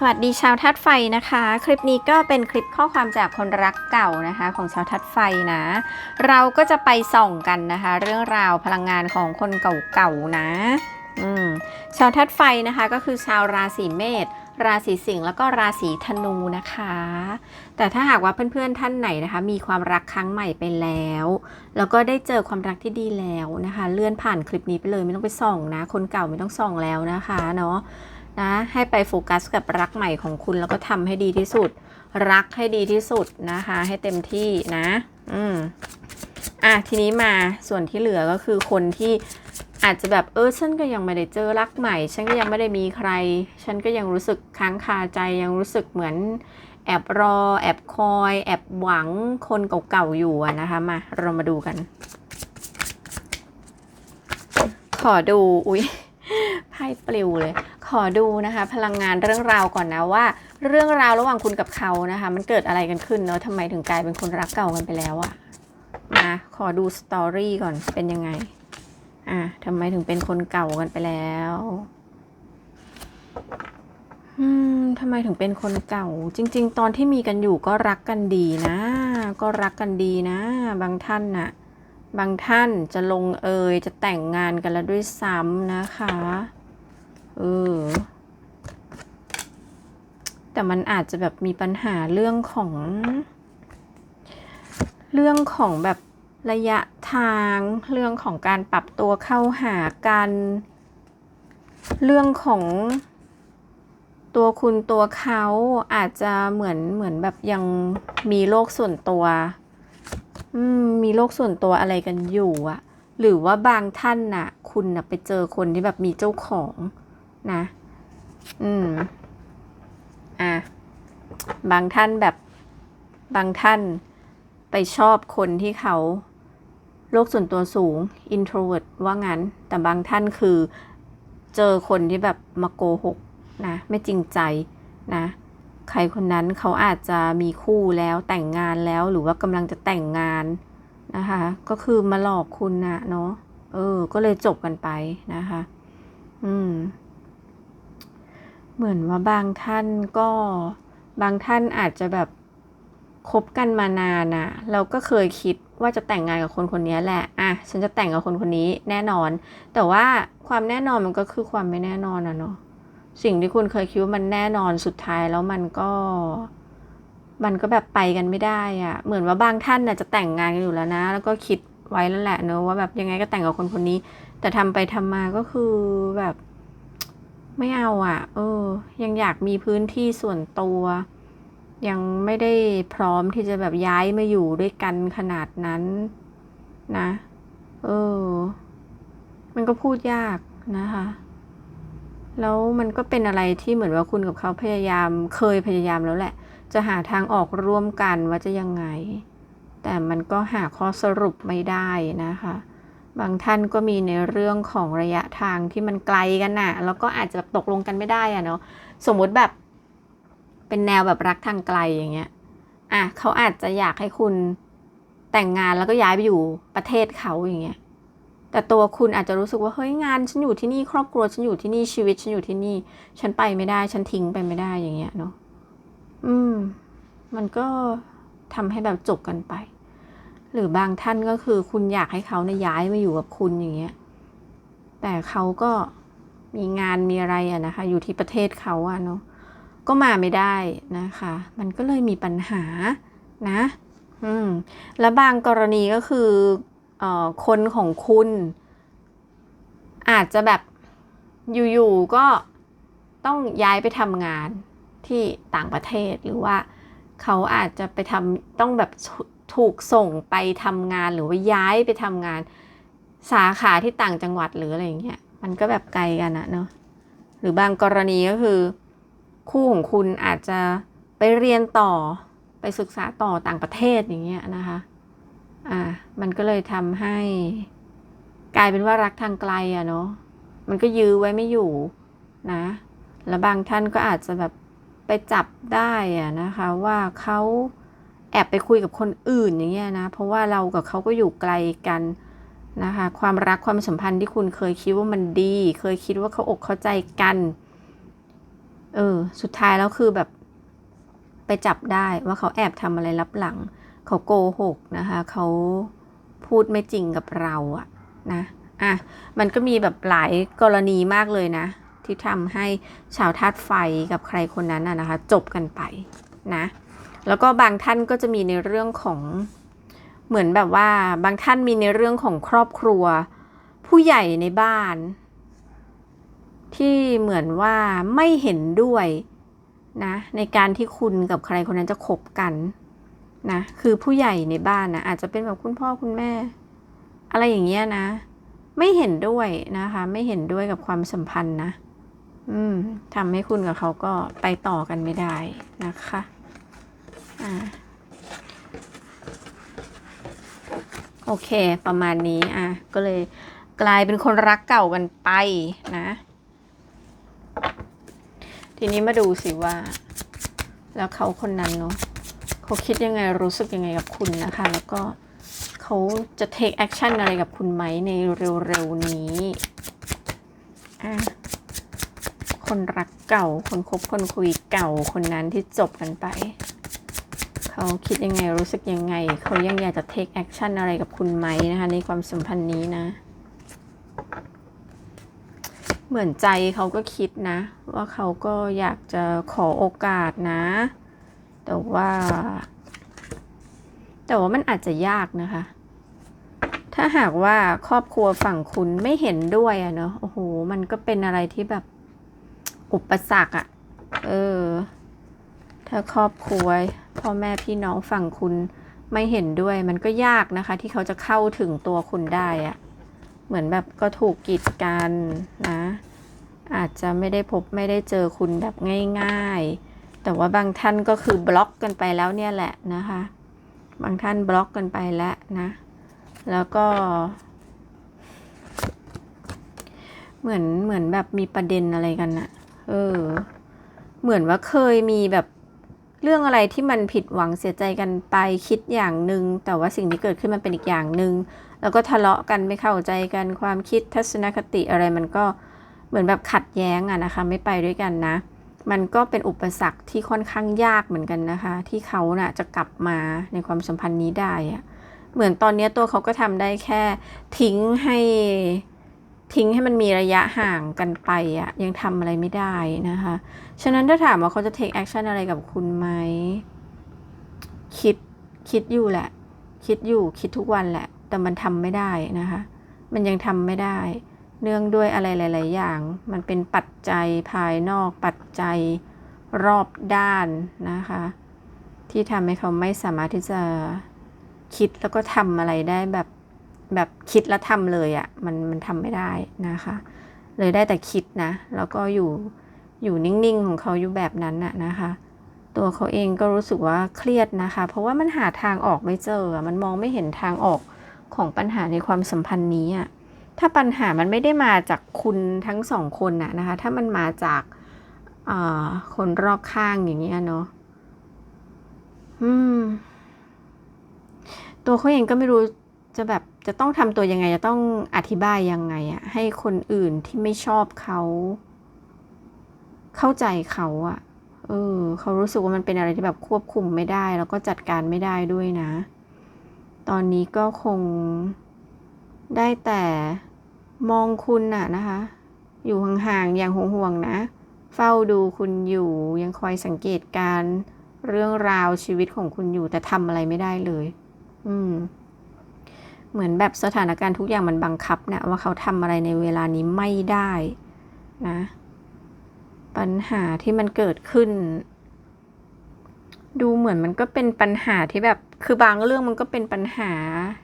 สวัสดีชาวทัดไฟนะคะ คลิปนี้ก็เป็นคลิปข้อความจากคนรักเก่านะคะ ของชาวทัดไฟนะ เราก็จะไปส่องกันนะคะ เรื่องราวพลังงานของคนเก่าๆนะอืมชาวทัดไฟนะคะก็คือชาวราศีเมษราศีสิงห์แล้วก็ราศีธนูนะคะ แต่ถ้าหากว่าเพื่อนๆท่านไหนนะคะ มีความรักครั้งใหม่ไปแล้ว แล้วก็ได้เจอความรักที่ดีแล้วนะคะ เลื่อนผ่านคลิปนี้ไปเลยไม่ต้องไปส่องนะ คนเก่าไม่ต้องส่องแล้วนะคะเนาะ นะให้ไปโฟกัสกับรักใหม่ของคุณแล้วก็ทำให้ดีที่สุด รักให้ดีที่สุดนะคะ ให้เต็มที่นะ อืมอะทีนี้มาส่วนที่เหลือก็คือคนที่อาจจะแบบเออฉันก็ยังไม่ได้เจอรักใหม่ ฉันก็ยังไม่ได้มีใคร ฉันก็ยังรู้สึกค้างคาใจยังรู้สึกเหมือนแอบรอ แอบคอย แอบหวังคนเก่าๆอยู่นะคะมาเรามาดูกัน ขอดู อุ้ยไพ่ปลิวเลย ขอดูนะคะพลังงานเรื่องราวก่อนนะว่า เรื่องราวระหว่างคุณกับเขานะคะ มันเกิดอะไรกันขึ้นเนาะทำไมถึงกลายเป็นคนรักเก่ากันไปแล้วอะมาขอดูสตอรี่ก่อนเป็นยังไงอะทำไมถึงเป็นคนเก่ากันไปแล้วอืมทำไมถึงเป็นคนเก่า จริง ๆ ตอนที่มีกันอยู่ก็รักกันดีนะ ก็รักกันดีนะ บางท่านน่ะ บางท่านจะลงเอยจะแต่งงานกันแล้วด้วยซ้ำนะคะเออ แต่มันอาจจะแบบมีปัญหาเรื่องของ เรื่องของแบบระยะทางเรื่องของการปรับตัวเข้าหากัน เรื่องของตัวคุณตัวเขาอาจจะเหมือนเหมือนแบบยังมีโลกส่วนตัวมมีโลกส่วนตัวอะไรกันอยู่อะหรือว่าบางท่านน่ะ คุณน่ะไปเจอคนที่แบบมีเจ้าของนะ อืม อะบางท่านแบบบางท่านไปชอบคนที่เขาโลกส่วนตัวสูง introvert ว่างั้น แต่บางท่านคือเจอคนที่แบบมาโกหกนะ ไม่จริงใจนะ ใครคนนั้นเขาอาจจะมีคู่แล้วแต่งงานแล้วหรือว่ากำลังจะแต่งงานนะคะ ก็คือมาหลอกคุณนะเนาะเออ ก็เลยจบกันไปนะคะ อืม เหมือนว่าบางท่านก็บางท่านอาจจะแบบคบกันมานานอะเราก็เคยคิดว่าจะแต่งงานกับคนคนนี้แหละอะฉันจะแต่งกับคนคนนี้แน่นอน แต่ว่าความแน่นอนมันก็คือความไม่แน่นอนอะเนาะสิ่งที่คุณเคยคิดว่ามันแน่นอนสุดท้ายแล้วมันก็ มันก็แบบไปกันไม่ได้อะเหมือนว่าบางท่านน่ะจะแต่งงานกันอยู่แล้วนะ แล้วก็คิดไว้แล้วแหละเนอะว่าแบบยังไงก็แต่งกับคนคนนี้ แต่ทำไปทำมาก็คือแบบ ไม่เอาอะ่ะ เออ ยังอยากมีพื้นที่ส่วนตัว ยังไม่ได้พร้อมที่จะแบบย้ายมาอยู่ด้วยกันขนาดนั้น นะ เออ มันก็พูดยากนะคะ แล้วมันก็เป็นอะไรที่เหมือนว่าคุณกับเขาพยายาม เคยพยายามแล้วแหละ จะหาทางออกร่วมกันว่าจะยังไง แต่มันก็หาข้อสรุปไม่ได้นะคะ บางท่านก็มีในเรื่องของระยะทางที่มันไกลกันน่ะ แล้วก็อาจจะแบบตกลงกันไม่ได้อะเนาะ สมมุติแบบ เป็นแนวแบบรักทางไกลอย่างเงี้ย อะเขาอาจจะอยากให้คุณแต่งงานแล้วก็ย้ายไปอยู่ประเทศเขาอย่างเงี้ย แต่ตัวคุณอาจจะรู้สึกว่าเฮ้ยงานฉันอยู่ที่นี่ครอบครัวฉันอยู่ที่นี่ชีวิตฉันอยู่ที่นี่ ฉันไปไม่ได้ ฉันทิ้งไปไม่ได้อย่างเงี้ยเนาะ อืม มันก็ทำให้แบบจบกันไป หรือบางท่านก็คือคุณอยากให้เขาเนี่ยย้ายมาอยู่กับคุณอย่างเงี้ย แต่เขาก็มีงานมีอะไรอะนะคะ อยู่ที่ประเทศเขาอะเนาะ ก็มาไม่ได้นะคะ มันก็เลยมีปัญหานะ อืม และบางกรณีก็คือเอ่อคนของคุณ อาจจะแบบอยู่ๆก็ต้องย้ายไปทำงานที่ต่างประเทศหรือว่าเขาอาจจะไปทำต้องแบบ ถูกส่งไปทำงานหรือว่าย้ายไปทำงานสาขาที่ต่างจังหวัดหรืออะไรอย่างเงี้ยมันก็แบบไกลกันอะเนาะหรือบางกรณีก็คือ คู่ของคุณอาจจะไปเรียนต่อไปศึกษาต่อต่างประเทศอย่างเงี้ยนะคะอ่ามันก็เลยทำให้ กลายเป็นว่ารักทางไกลอะเนาะมันก็ยื้อไว้ไม่อยู่นะ แล้วบางท่านก็อาจจะแบบไปจับได้อะนะคะว่าเขา แอบไปคุยกับคนอื่นอย่างเงี้ยนะ เพราะว่าเรากับเขาก็อยู่ไกลกันนะคะ ความรักความสัมพันธ์ที่คุณเคยคิดว่ามันดี เคยคิดว่าเขาอกเข้าใจกัน เออ สุดท้ายแล้วคือแบบ ไปจับได้ว่าเขาแอบทำอะไรลับหลัง เขาโกหกนะคะ เขาพูดไม่จริงกับเราอะนะ อะ มันก็มีแบบหลายกรณีมากเลยนะ ที่ทำให้ชาวธาตุไฟกับใครคนนั้นน่ะนะคะ จบกันไปนะ แล้วก็บางท่านก็จะมีในเรื่องของเหมือนแบบว่า บางท่านมีในเรื่องของครอบครัว ผู้ใหญ่ในบ้าน ที่เหมือนว่าไม่เห็นด้วยนะในการที่คุณกับใครคนนั้นจะคบกันนะคือผู้ใหญ่ในบ้านนะอาจจะเป็นแบบคุณพ่อคุณแม่ อะไรอย่างเงี้ยนะ ไม่เห็นด้วยนะคะ ไม่เห็นด้วยกับความสัมพันธ์นะ อืมทำให้คุณกับเขาก็ไปต่อกันไม่ได้นะคะ อ่าโอเค ประมาณนี้อะก็เลยกลายเป็นคนรักเก่ากันไปนะ ทีนี้มาดูสิว่า แล้วเขาคนนั้นเนาะเขาคิดยังไงรู้สึกยังไงกับคุณนะคะ แล้วก็เขาจะ take action อะไรกับคุณไหมในเร็วๆนี้อะคนรักเก่า คนคบคนคุยเก่าคนนั้นที่จบกันไป เขาคิดยังไงรู้สึกยังไง เขายังอยากจะ take action อะไรกับคุณไหมนะคะ ในความสัมพันธ์นี้นะ เหมือนใจเขาก็คิดนะ ว่าเขาก็อยากจะขอโอกาสนะ แต่ว่า แต่ว่ามันอาจจะยากนะคะ ถ้าหากว่าครอบครัวฝั่งคุณไม่เห็นด้วยอะเนาะโอ้โหมันก็เป็นอะไรที่แบบอุปสรรคอะเออ ถ้าครอบครัวพ่อแม่พี่น้องฝั่งคุณไม่เห็นด้วย มันก็ยากนะคะ ที่เขาจะเข้าถึงตัวคุณได้อะเหมือนแบบก็ถูกกีดกันนะ อาจจะไม่ได้พบไม่ได้เจอคุณแบบง่าย ๆ แต่ว่าบางท่านก็คือบล็อกกันไปแล้วเนี่ยแหละนะคะ บางท่านบล็อกกันไปแล้วนะ แล้วก็ เหมือนเหมือนแบบมีประเด็นอะไรกันอะเออ เหมือนว่าเคยมีแบบ เรื่องอะไรที่มันผิดหวังเสียใจกันไปคิดอย่างหนึ่งแต่ว่าสิ่งที่เกิดขึ้นมันเป็นอีกอย่างหนึ่งแล้วก็ทะเลาะกันไม่เข้าใจกันความคิดทัศนคติอะไรมันก็เหมือนแบบขัดแย้งอะนะคะไม่ไปด้วยกันนะ มันก็เป็นอุปสรรคที่ค่อนข้างยากเหมือนกันนะคะ ที่เขาน่ะจะกลับมาในความสัมพันธ์นี้ได้อะเหมือนตอนนี้ตัวเขาก็ทำได้แค่ทิ้งให้ ทิ้งให้มันมีระยะห่างกันไปอะยังทำอะไรไม่ได้นะคะ ฉะนั้นถ้าถามว่าเขาจะ take action อะไรกับคุณไหม คิดคิดอยู่แหละ คิดอยู่คิดทุกวันแหละ แต่มันทำไม่ได้นะคะ มันยังทำไม่ได้ เนื่องด้วยอะไรหลาย ๆ อย่าง มันเป็นปัจจัยภายนอกปัจจัยรอบด้านนะคะ ที่ทำให้เขาไม่สามารถที่จะคิดแล้วก็ทำอะไรได้แบบ แบบคิดแล้วทำเลยอะ่ะมันมันทำไม่ได้นะคะ เลยได้แต่คิดนะ แล้วก็อยู่อยู่นิ่งๆ ของเขาอยู่แบบนั้นน่ะนะคะ ตัวเขาเองก็รู้สึกว่าเครียดนะคะ เพราะว่ามันหาทางออกไม่เจอ มันมองไม่เห็นทางออกของปัญหาในความสัมพันธ์นี้อะถ้าปัญหามันไม่ได้มาจากคุณทั้งสองคนน่ะนะคะ ถ้ามันมาจากคนรอบข้างอย่างเงี้ยเนาะอืม ตัวเขาเองก็ไม่รู้ จะแบบจะต้องทำตัวยังไง จะต้องอธิบายยังไงอะให้คนอื่นที่ไม่ชอบเขา เข้าใจเขาอะเออเขารู้สึกว่ามันเป็นอะไรที่แบบควบคุมไม่ได้ แล้วก็จัดการไม่ได้ด้วยนะ ตอนนี้ก็คงได้แต่มองคุณน่ะนะคะ อยู่ห่างๆอย่างห่วงๆนะ เฝ้าดูคุณอยู่ยังคอยสังเกตการเรื่องราวชีวิตของคุณอยู่แต่ทำอะไรไม่ได้เลย อืม เหมือนแบบสถานการณ์ทุกอย่างมันบังคับนะว่าเขาทำอะไรในเวลานี้ไม่ได้นะ ปัญหาที่มันเกิดขึ้น ดูเหมือนมันก็เป็นปัญหาที่แบบคือบางเรื่องมันก็เป็นปัญหา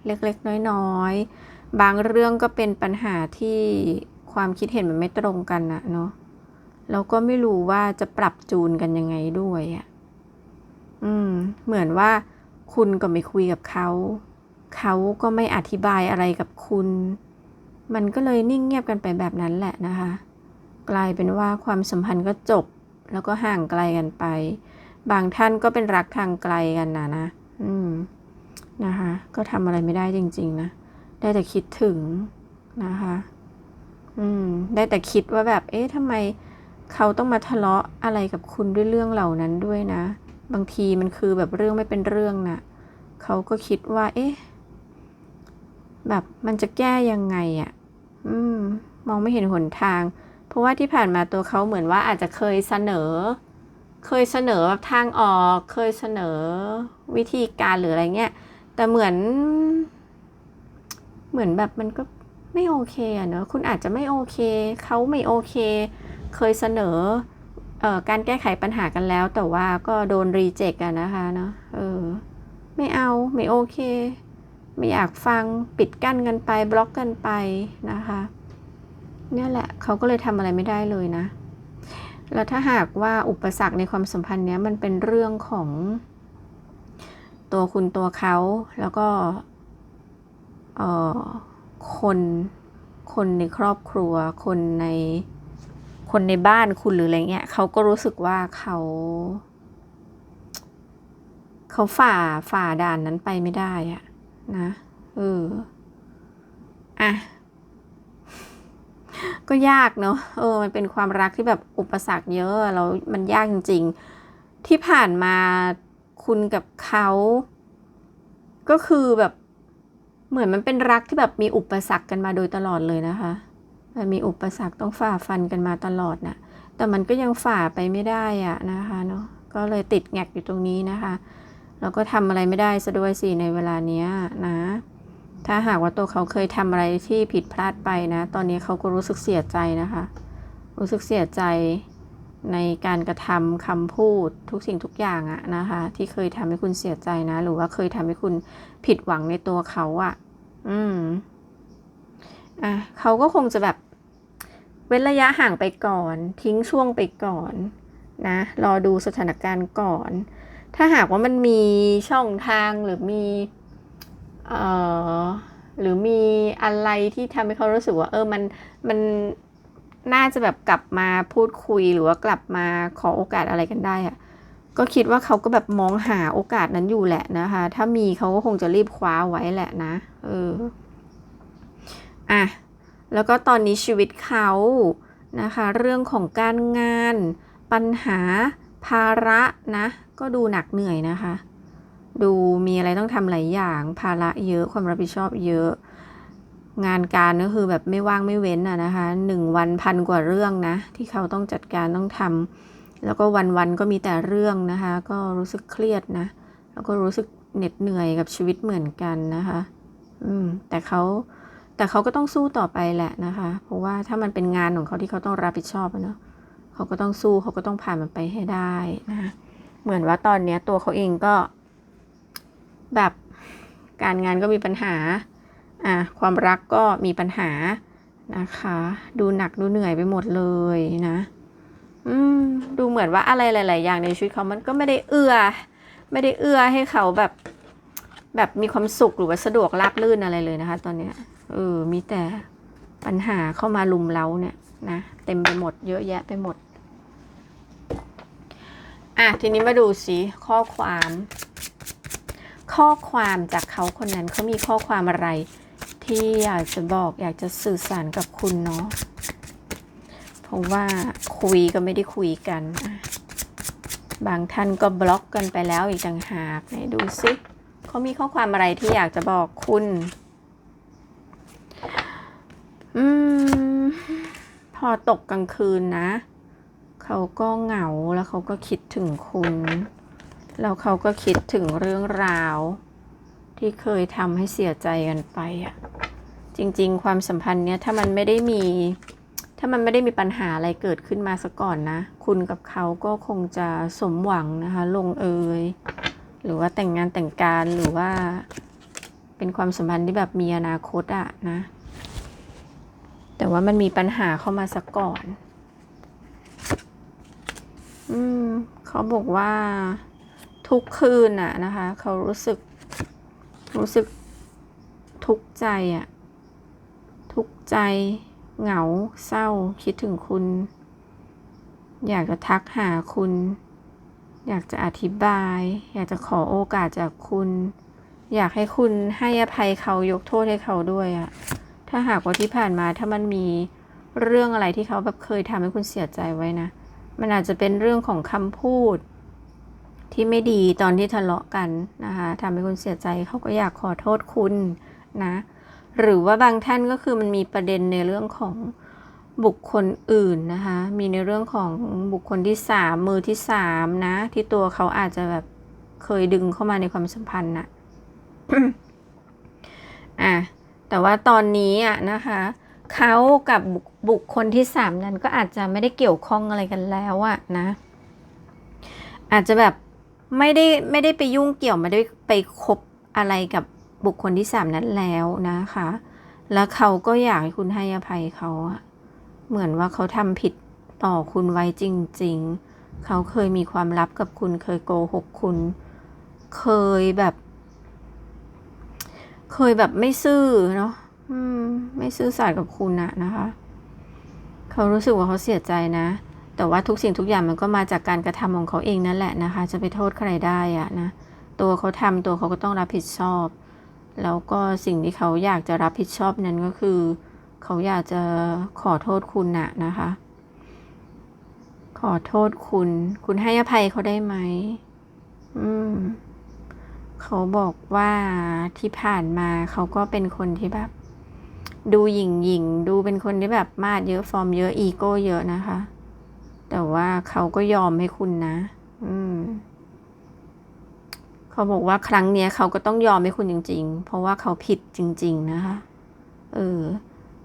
เล็กๆ น้อยๆ บางเรื่องก็เป็นปัญหาที่ความคิดเห็นมันไม่ตรงกันนะเนาะเราก็ไม่รู้ว่าจะปรับจูนกันยังไงด้วยอะ่ะ อืม เหมือนว่าคุณก็ไม่คุยกับเขา เขาก็ไม่อธิบายอะไรกับคุณ มันก็เลยนิ่งเงียบกันไปแบบนั้นแหละนะคะ กลายเป็นว่าความสัมพันธ์ก็จบ แล้วก็ห่างไกลกันไป บางท่านก็เป็นรักทางไกลกันนะนะ อืมนะคะ ก็ทำอะไรไม่ได้จริง ๆ นะ ได้แต่คิดถึงนะคะ อืม ได้แต่คิดว่าแบบ เอ๊ะทำไมเขาต้องมาทะเลาะอะไรกับคุณด้วยเรื่องเหล่านั้นด้วยนะ บางทีมันคือแบบเรื่องไม่เป็นเรื่องน่ะ เขาก็คิดว่า เอ๊ะ แบบมันจะแก้ยังไงอะ่ะ อืม มองไม่เห็นหนทาง เพราะว่าที่ผ่านมาตัวเขาเหมือนว่าอาจจะเคยเสนอ เคยเสนอแบบทางออก เคยเสนอวิธีการหรืออะไรเงี้ย แต่เหมือน เหมือนแบบมันก็ไม่โอเคอะเนอะคุณอาจจะไม่โอเค เขาไม่โอเค เคยเสนอเอ่อการแก้ไขปัญหากันแล้ว แต่ว่าก็โดนรีเจ็คกันนะคะเนาะ เออ ไม่เอา ไม่โอเค ไม่อยากฟังปิดกั้นกันไปบล็อกกันไปนะคะเนี่ยแหละเขาก็เลยทำอะไรไม่ได้เลยนะ แล้วถ้าหากว่าอุปสรรคในความสัมพันธ์เนี้ยมันเป็นเรื่องของตัวคุณตัวเขาแล้วก็เอ่อคนคนในครอบครัว คนในคนในบ้านคุณหรืออะไรเงี้ยเขาก็รู้สึกว่าเขาเขาฝ่าฝ่าด่านนั้นไปไม่ได้อะ นะ เออ อะ ก็ยากเนอะเออ มันเป็นความรักที่แบบอุปสรรคเยอะแล้วมันยากจริง ๆ ที่ผ่านมาคุณกับเขาก็คือแบบเหมือนมันเป็นรักที่แบบมีอุปสรรคกันมาโดยตลอดเลยนะคะมันมีอุปสรรคต้องฝ่าฟันกันมาตลอดน่ะแต่มันก็ยังฝ่าไปไม่ได้อะนะคะเนาะก็เลยติดแงกอยู่ตรงนี้นะคะ แล้วก็ทำอะไรไม่ได้ซะด้วยสิในเวลาเนี้นะ ถ้าหากว่าตัวเขาเคยทำอะไรที่ผิดพลาดไปนะ ตอนนี้เขาก็รู้สึกเสียใจนะคะ รู้สึกเสียใจในการกระทำคำพูดทุกสิ่งทุกอย่างอะนะคะ ที่เคยทำให้คุณเสียใจนะ หรือว่าเคยทำให้คุณผิดหวังในตัวเขาอะอืมอะเขาก็คงจะแบบเว้นระยะห่างไปก่อน ทิ้งช่วงไปก่อนนะ รอดูสถานการณ์ก่อน ถ้าหากว่ามันมีช่องทางหรือมีเอ่อหรือมีอะไรที่ทำให้เขารู้สึกว่า เออมันมันน่าจะแบบกลับมาพูดคุยหรือว่ากลับมาขอโอกาสอะไรกันได้อะก็คิดว่าเขาก็แบบมองหาโอกาสนั้นอยู่แหละนะคะ ถ้ามีเขาก็คงจะรีบคว้าไว้แหละนะ เออ อะ แล้วก็ตอนนี้ชีวิตเขานะคะ เรื่องของการงาน ปัญหาภาระนะ ก็ดูหนักเหนื่อยนะคะ ดูมีอะไรต้องทำหลายอย่าง ภาระเยอะความรับผิดชอบเยอะ งานการก็คือแบบไม่ว่างไม่เว้นอะนะคะหนึ่งวันพันกว่าเรื่องนะ ที่เขาต้องจัดการต้องทำแล้วก็วันๆก็มีแต่เรื่องนะคะ ก็รู้สึกเครียดนะ แล้วก็รู้สึกเหน็ดเหนื่อยกับชีวิตเหมือนกันนะคะ อืม แต่เขาแต่เขาก็ต้องสู้ต่อไปแหละนะคะ เพราะว่าถ้ามันเป็นงานของเขาที่เขาต้องรับผิดชอบเนะเขาก็ต้องสู้เขาก็ต้องผ่านมันไปให้ได้นะคะ เหมือนว่าตอนเนี้ยตัวเขาเองก็ แบบการงานก็มีปัญหา อะความรักก็มีปัญหานะคะ ดูหนักดูเหนื่อยไปหมดเลยนะ อืม ดูเหมือนว่าอะไรหลาย ๆ อย่างในชีวิตเขามันก็ไม่ได้เอื้อ ไม่ได้เอื้อให้เขาแบบ แบบมีความสุขหรือว่าสะดวกราบรื่นอะไรเลยนะคะ ตอนเนี้ย เออ มีแต่ปัญหาเข้ามาลุมเล้าเนี่ยนะ เต็มไปหมดเยอะแยะไปหมด อะทีนี้มาดูสิข้อความ ข้อความจากเขาคนนั้นเขามีข้อความอะไร ที่อยากจะบอกอยากจะสื่อสารกับคุณเนาะเพราะว่าคุยก็ไม่ได้คุยกัน บางท่านก็บล็อกกันไปแล้วอีกต่างหากไหนดูสิเขามีข้อความอะไรที่อยากจะบอกคุณ อืม พอตกกลางคืนนะ เขาก็เหงาแล้วเขาก็คิดถึงคุณ แล้วเขาก็คิดถึงเรื่องราว ที่เคยทำให้เสียใจกันไปอะจริง ๆ ความสัมพันธ์เนี้ยถ้ามันไม่ได้มี ถ้ามันไม่ได้มีปัญหาอะไรเกิดขึ้นมาซะก่อนนะ คุณกับเขาก็คงจะสมหวังนะคะ ลงเอยหรือว่าแต่งงานแต่งการหรือว่า เป็นความสัมพันธ์ที่แบบมีอนาคตอะนะ แต่ว่ามันมีปัญหาเข้ามาซะก่อน อืมเขาบอกว่าทุกคืนอะนะคะ เขารู้สึก รู้สึกทุกข์ใจอะทุกข์ใจ เหงาเศร้า คิดถึงคุณ อยากจะทักหาคุณ อยากจะอธิบาย อยากจะขอโอกาสจากคุณ อยากให้คุณให้อภัยเขายกโทษให้เขาด้วยอะถ้าหากว่าที่ผ่านมาถ้ามันมีเรื่องอะไรที่เขาแบบเคยทำให้คุณเสียใจไว้นะ มันอาจจะเป็นเรื่องของคำพูด ที่ไม่ดีตอนที่ทะเลาะกันนะคะทำให้คุณเสียใจเขาก็อยากขอโทษคุณนะหรือว่าบางท่านก็คือมันมีประเด็นในเรื่องของบุคคลอื่นนะคะ มีในเรื่องของบุคคลที่สามมือที่สามนะ ที่ตัวเขาอาจจะแบบเคยดึงเข้ามาในความสัมพันธ์นะอะแต่ว่าตอนนี้อะนะคะเขากับบุค บุคคลที่สามนั้นก็อาจจะไม่ได้เกี่ยวข้องอะไรกันแล้วอะนะ อาจจะแบบไม่ได้ไม่ได้ไปยุ่งเกี่ยวไม่ได้ไปคบอะไรกับบุคคลที่สามนั้นแล้วนะคะ แล้วเขาก็อยากให้คุณให้อภัยเขาเหมือนว่าเขาทำผิดต่อคุณไว้จริง ๆ เขาเคยมีความลับกับคุณ เคยโกหกคุณ เคยแบบ เคยแบบไม่ซื่อเนาะไม่ซื่อสัตย์กับคุณนะนะคะ เขารู้สึกว่าเขาเสียใจนะ แต่ว่าทุกสิ่งทุกอย่างมันก็มาจากการกระทำของเขาเองนั่นแหละนะคะ จะไปโทษใครได้อะนะ ตัวเขาทำตัวเขาก็ต้องรับผิดชอบ แล้วก็สิ่งที่เขาอยากจะรับผิดชอบนั้นก็คือ เขาอยากจะขอโทษคุณนะนะคะ ขอโทษคุณ คุณให้อภัยเขาได้ไหม อืม เขาบอกว่าที่ผ่านมาเขาก็เป็นคนที่แบบ ดูหยิ่งหยิ่งดูเป็นคนที่แบบมาดเยอะฟอร์มเยอะอีโก้เยอะนะคะ แต่ว่าเขาก็ยอมให้คุณนะ อืมเขาบอกว่าครั้งเนี้ยเขาก็ต้องยอมให้คุณจริง ๆ เพราะว่าเขาผิดจริง ๆ นะคะ เออ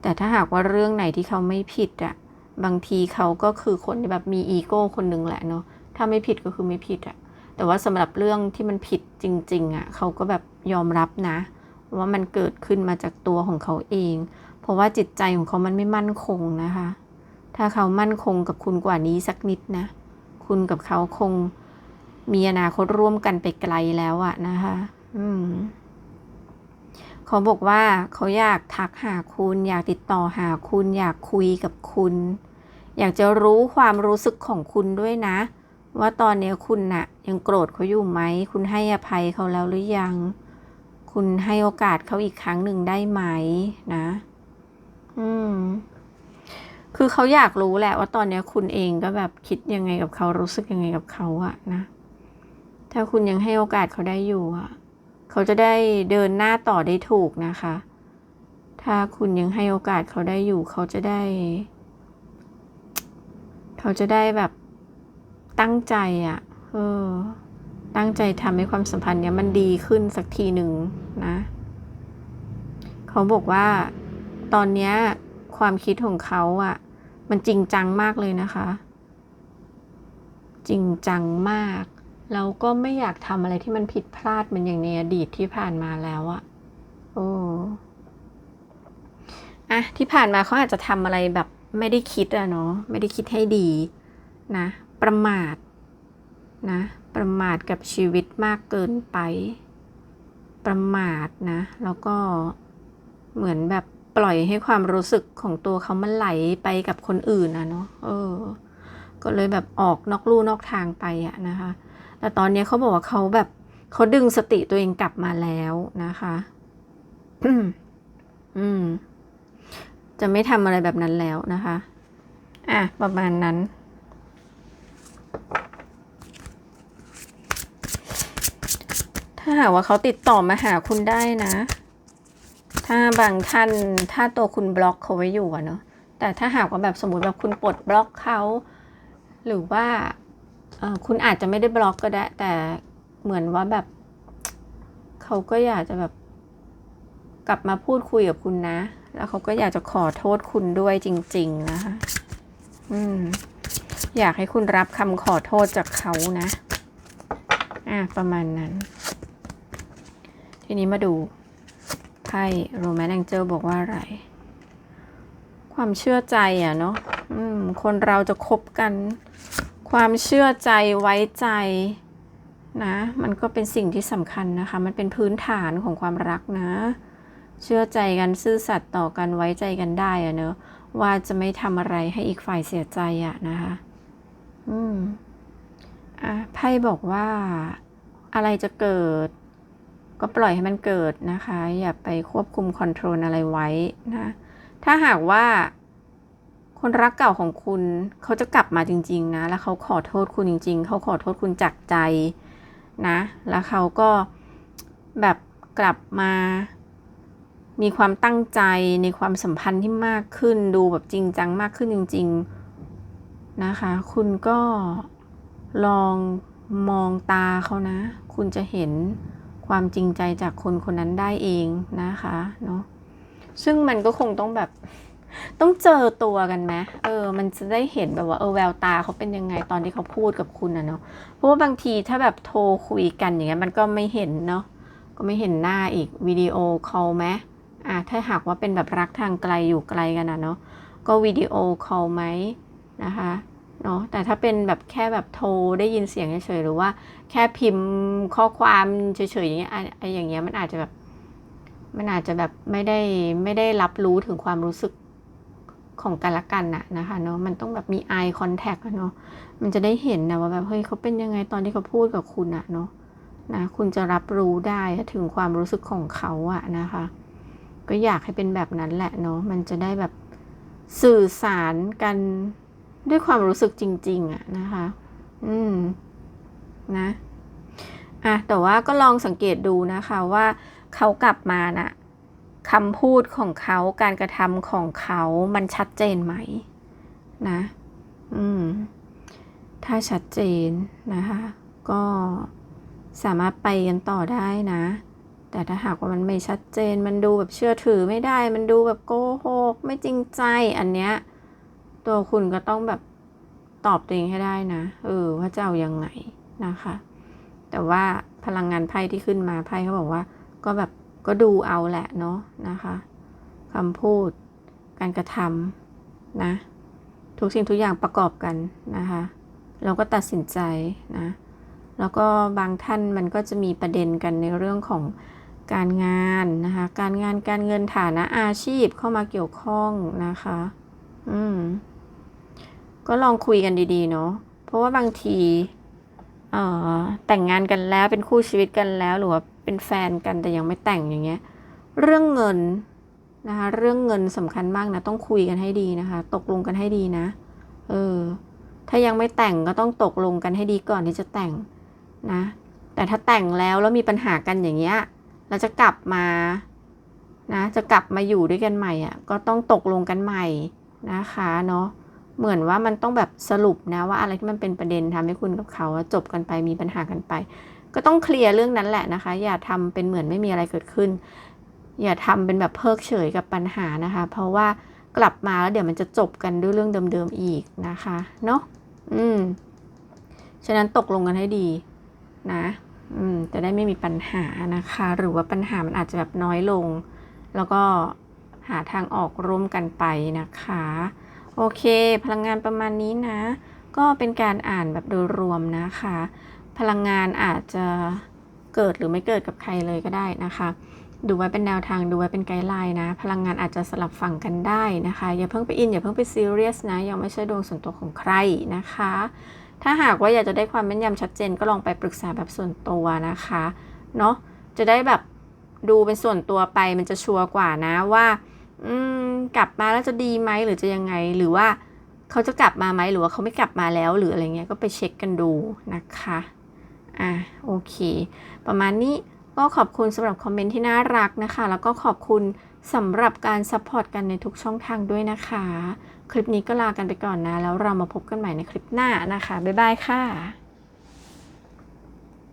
แต่ถ้าหากว่าเรื่องไหนที่เขาไม่ผิดอะบางทีเขาก็คือคนที่แบบมีอีโก้คนหนึ่งแหละเนาะถ้าไม่ผิดก็คือไม่ผิดอะแต่ว่าสำหรับเรื่องที่มันผิดจริง ๆอะเขาก็แบบยอมรับนะ ว่ามันเกิดขึ้นมาจากตัวของเขาเอง เพราะว่าจิตใจของเขามันไม่มั่นคงนะคะ ถ้าเขามั่นคงกับคุณกว่านี้สักนิดนะ คุณกับเขาคงมีอนาคตร่วมกันไปไกลแล้วอะนะคะ อืมเขาบอกว่าเขาอยากทักหาคุณ อยากติดต่อหาคุณ อยากคุยกับคุณ อยากจะรู้ความรู้สึกของคุณด้วยนะ ว่าตอนนี้คุณน่ะ ยังโกรธเขาอยู่ไหม คุณให้อภัยเขาแล้วหรือยัง คุณให้โอกาสเขาอีกครั้งหนึ่งได้ไหมนะ อืม คือเขาอยากรู้แหละว่าตอนนี้คุณเองก็แบบคิดยังไงกับเขารู้สึกยังไงกับเขาอะนะ ถ้าคุณยังให้โอกาสเขาได้อยู่อะเขาจะได้เดินหน้าต่อได้ถูกนะคะ ถ้าคุณยังให้โอกาสเขาได้อยู่ เขาจะได้ เขาจะได้แบบตั้งใจอะเออ ตั้งใจทำให้ความสัมพันธ์เนี้ยมันดีขึ้นสักทีหนึ่งนะ เขาบอกว่าตอนเนี้ยความคิดของเขาอะมันจริงจังมากเลยนะคะ จริงจังมาก แล้วก็ไม่อยากทำอะไรที่มันผิดพลาดเหมือนอย่างในอดีตที่ผ่านมาแล้วอะโอ้อะที่ผ่านมาเขาอาจจะทำอะไรแบบไม่ได้คิดอะเนาะไม่ได้คิดให้ดีนะ ประมาท นะ ประมาทกับชีวิตมากเกินไป ประมาทนะ แล้วก็เหมือนแบบปล่อยให้ความรู้สึกของตัวเขามันไหลไปกับคนอื่นอะเนาะเออ ก็เลยแบบออกนอกลู่นอกทางไปอะนะคะ แต่ตอนนี้เขาบอกว่าเขาแบบเขาดึงสติตัวเองกลับมาแล้วนะคะอือืมจะไม่ทำอะไรแบบนั้นแล้วนะคะ อะ ประมาณนั้น ถ้าหากว่าเขาติดต่อมาหาคุณได้นะ ถ้าบางท่านถ้าตัวคุณบล็อกเขาไว้อยู่อะเนาะแต่ถ้าหากว่าแบบสมมติแบบคุณปลดบล็อกเขาหรือว่าคุณอาจจะไม่ได้บล็อกก็ได้ แต่เหมือนว่าแบบเขาก็อยากจะแบบกลับมาพูดคุยกับคุณนะ แล้วเขาก็อยากจะขอโทษคุณด้วยจริง ๆ นะคะอืมอยากให้คุณรับคำขอโทษจากเขานะ อะประมาณนั้น ทีนี้มาดูไพ่โรแมนแองเจลบอกว่าอะไร ความเชื่อใจอะเนาะคนเราจะคบกัน ความเชื่อใจไว้ใจนะ มันก็เป็นสิ่งที่สำคัญนะคะ มันเป็นพื้นฐานของความรักนะ เชื่อใจกันซื่อสัตย์ต่อกันไว้ใจกันได้อะเนอะว่าจะไม่ทำอะไรให้อีกฝ่ายเสียใจอะนะคะ อืม อะไพ่บอกว่าอะไรจะเกิด ก็ปล่อยให้มันเกิดนะคะ อย่าไปควบคุมคอนโทรลอะไรไว้นะถ้าหากว่า คนรักเก่าของคุณเขาจะกลับมาจริง ๆ นะ แล้วเขาขอโทษคุณจริง ๆ เขาขอโทษคุณจากใจนะ แล้วเขาก็แบบกลับมา มีความตั้งใจในความสัมพันธ์ที่มากขึ้นดูแบบจริงจังมากขึ้นจริง ๆนะคะ คุณก็ลองมองตาเขานะ คุณจะเห็น ความจริงใจจากคนคนนั้นได้เองนะคะเนาะซึ่งมันก็คงต้องแบบต้องเจอตัวกันไหมเออ มันจะได้เห็นแบบว่าเออแววตาเขาเป็นยังไงตอนที่เขาพูดกับคุณอะเนาะ เพราะว่าบางทีถ้าแบบโทรคุยกันอย่างเงี้ยมันก็ไม่เห็นเนาะ ก็ไม่เห็นหน้าอีกวิดีโอคอลไหมอะถ้าหากว่าเป็นแบบรักทางไกลอยู่ไกลกันนะเนาะ ก็วิดีโอคอลไหมนะคะ เนาะแต่ถ้าเป็นแบบแค่แบบโทรได้ยินเสียงเฉยๆหรือว่า แค่พิมพ์ข้อความเฉยๆอย่างเงี้ยไอ้อย่างเงี้ยมันอาจจะแบบมันอาจจะแบบไม่ได้ไม่ได้รับรู้ถึงความรู้สึกของกันและกันนะนะคะเนาะมันต้องแบบมี eye contact เนาะมันจะได้เห็นนะว่าแบบเฮ้ยเขาเป็นยังไงตอนที่เขาพูดกับคุณอะเนาะนะคุณจะรับรู้ได้ถึงความรู้สึกของเขาอะนะคะ ก็อยากให้เป็นแบบนั้นแหละเนาะมันจะได้แบบสื่อสารกัน ด้วยความรู้สึกจริง ๆอะนะคะ อืม นะอะแต่ว่าก็ลองสังเกตดูนะคะว่าเขากลับมาน่ะคำพูดของเขาการกระทำของเขามันชัดเจนไหมนะ อืม ถ้าชัดเจนนะคะ ก็สามารถไปกันต่อได้นะ แต่ถ้าหากว่ามันไม่ชัดเจน มันดูแบบเชื่อถือไม่ได้ มันดูแบบโกหก ไม่จริงใจ อันเนี้ย ตัวคุณก็ต้องแบบตอบตัวเองให้ได้นะ เออ ว่าจะเอายังไงนะคะ แต่ว่าพลังงานไพ่ที่ขึ้นมาไพ่เขาบอกว่า ก็แบบก็ดูเอาแหละเนาะนะคะคำพูด การกระทำนะ ทุกสิ่งทุกอย่างประกอบกันนะคะ เราก็ตัดสินใจนะ แล้วก็บางท่านมันก็จะมีประเด็นกันในเรื่องของการงานนะคะ การงานการเงินฐานะอาชีพเข้ามาเกี่ยวข้องนะคะ อืม ก็ลองคุยกันดีๆเนาะเพราะว่าบางทีเอ่อแต่งงานกันแล้วเป็นคู่ชีวิตกันแล้ว หรือว่าเป็นแฟนกันแต่ยังไม่แต่งอย่างเงี้ย เรื่องเงินนะคะเรื่องเงินสำคัญมากนะต้องคุยกันให้ดีนะคะ ตกลงกันให้ดีนะ เออ ถ้ายังไม่แต่งก็ต้องตกลงกันให้ดีก่อนที่จะแต่งนะ แต่ถ้าแต่งแล้วแล้วมีปัญหากันอย่างเงี้ยเราจะกลับมานะจะกลับมาอยู่ด้วยกันใหม่อะก็ต้องตกลงกันใหม่นะคะเนาะ เหมือนว่ามันต้องแบบสรุปนะว่าอะไรที่มันเป็นประเด็นทำให้คุณกับเขาจบกันไปมีปัญหากันไป ก็ต้องเคลียร์เรื่องนั้นแหละนะคะ อย่าทำเป็นเหมือนไม่มีอะไรเกิดขึ้น อย่าทำเป็นแบบเพิกเฉยกับปัญหานะคะ เพราะว่ากลับมาแล้วเดี๋ยวมันจะจบกันด้วยเรื่องเดิมๆอีกนะคะเนาะอืมฉะนั้นตกลงกันให้ดีนะอืมจะได้ไม่มีปัญหานะคะ หรือว่าปัญหามันอาจจะแบบน้อยลง แล้วก็หาทางออกร่วมกันไปนะคะ โอเค พลังงานประมาณนี้นะ ก็เป็นการอ่านแบบโดยรวมนะคะ พลังงานอาจจะเกิดหรือไม่เกิดกับใครเลยก็ได้นะคะ ดูไว้เป็นแนวทางดูไว้เป็นไกด์ไลน์นะ พลังงานอาจจะสลับฝั่งกันได้นะคะ อย่าเพิ่งไปอินอย่าเพิ่งไปซีเรียสนะ ยังไม่ใช่ดวงส่วนตัวของใครนะคะ ถ้าหากว่าอยากจะได้ความแม่นยำชัดเจนก็ลองไปปรึกษาแบบส่วนตัวนะคะเนาะจะได้แบบดูเป็นส่วนตัวไปมันจะชัวร์กว่านะว่า อืมกลับมาแล้วจะดีไหมหรือจะยังไง หรือว่าเขาจะกลับมาไหมหรือว่าเขาไม่กลับมาแล้วหรืออะไรเงี้ยก็ไปเช็คกันดูนะคะอะโอเค ประมาณนี้ก็ขอบคุณสำหรับคอมเมนต์ที่น่ารักนะคะ แล้วก็ขอบคุณสำหรับการซัพพอร์ตกันในทุกช่องทางด้วยนะคะ คลิปนี้ก็ลากันไปก่อนนะ แล้วเรามาพบกันใหม่ในคลิปหน้านะคะ บ๊ายบายค่ะ